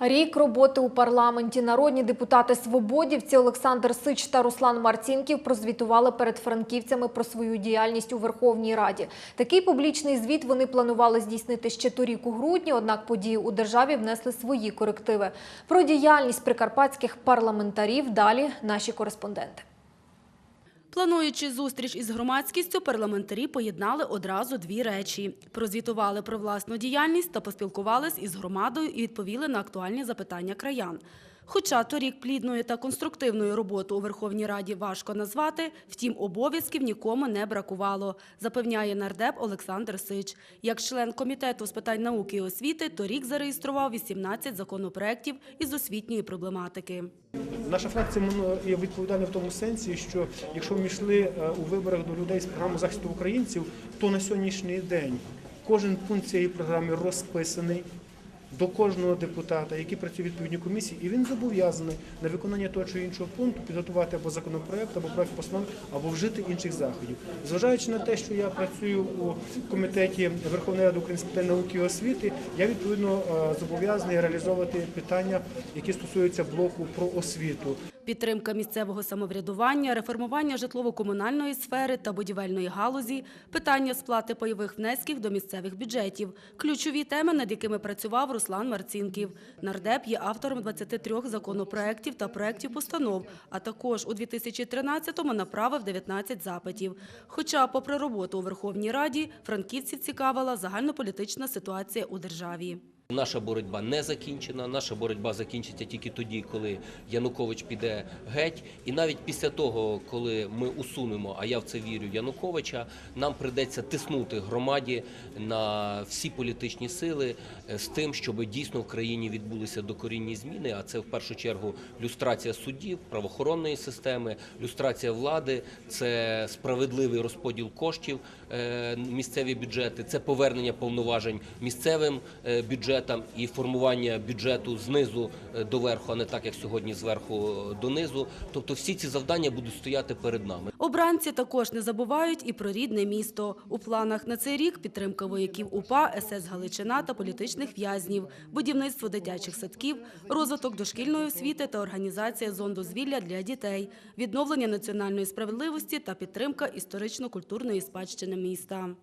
Рік роботи у парламенті народні депутати свободівці Олександр Сич та Руслан Марцінків прозвітували перед франківцями про свою діяльність у Верховній Раді. Такий публічний звіт вони планували здійснити ще торік у грудні, однак події у державі внесли свої корективи. Про діяльність прикарпатських парламентарів далі наші кореспонденти. Плануючи зустріч із громадськістю, парламентарі поєднали одразу дві речі: прозвітували про власну діяльність та поспілкувались із громадою і відповіли на актуальні запитання краян. Хоча торік плідної та конструктивної роботи у Верховній Раді важко назвати, втім обов'язків нікому не бракувало, запевняє нардеп Олександр Сич. Як член комітету з питань науки і освіти, торік зареєстрував 18 законопроєктів із освітньої проблематики. Наша фракція воно є відповідальна в тому сенсі, що якщо ми йшли е, у виборах до людей з програми захисту українців, то на сьогоднішній день кожен пункт цієї програми розписаний до кожного депутата, який працює в відповідній комісії, і він зобов'язаний на виконання того чи іншого пункту підготувати або законопроект, або проект постанов, або вжити інших заходів. Зважаючи на те, що я працюю у комітеті Верховної Ради Української питань науки і освіти, я відповідно е, зобов'язаний реалізовувати питання, які стосуються блоку про освіту. Підтримка місцевого самоврядування, реформування житлово-комунальної сфери та будівельної галузі, питання сплати пайових внесків до місцевих бюджетів – ключові теми, над якими працював Руслан Марцінків. Нардеп є автором 23 законопроєктів та проєктів постанов, а також у 2013-му направив 19 запитів. Хоча, попри роботу у Верховній Раді, франківців цікавила загальнополітична ситуація у державі. Наша боротьба не закінчена. Наша боротьба закінчиться тільки тоді, коли Янукович піде геть. І навіть після того, коли ми усунемо, а я в це вірю, Януковича, нам придеться тиснути громаді на всі політичні сили е, з тим, щоб дійсно в країні відбулися докорінні зміни. А це в першу чергу люстрація суддів, правоохоронної системи, люстрація влади, це справедливий розподіл коштів е, місцеві бюджети, це повернення повноважень місцевим е, бюджетам і формування бюджету знизу е, до верху, а не так як сьогодні зверху е, донизу. Тобто всі ці завдання будуть стояти перед нами. Обранці також не забувають і про рідне місто. У планах на цей рік підтримка вояків УПА, СС Галичина та політичних в'язнів, будівництво дитячих садків, розвиток дошкільної освіти та організація зон дозвілля для дітей, відновлення національної справедливості та підтримка історично-культурної спадщини міста.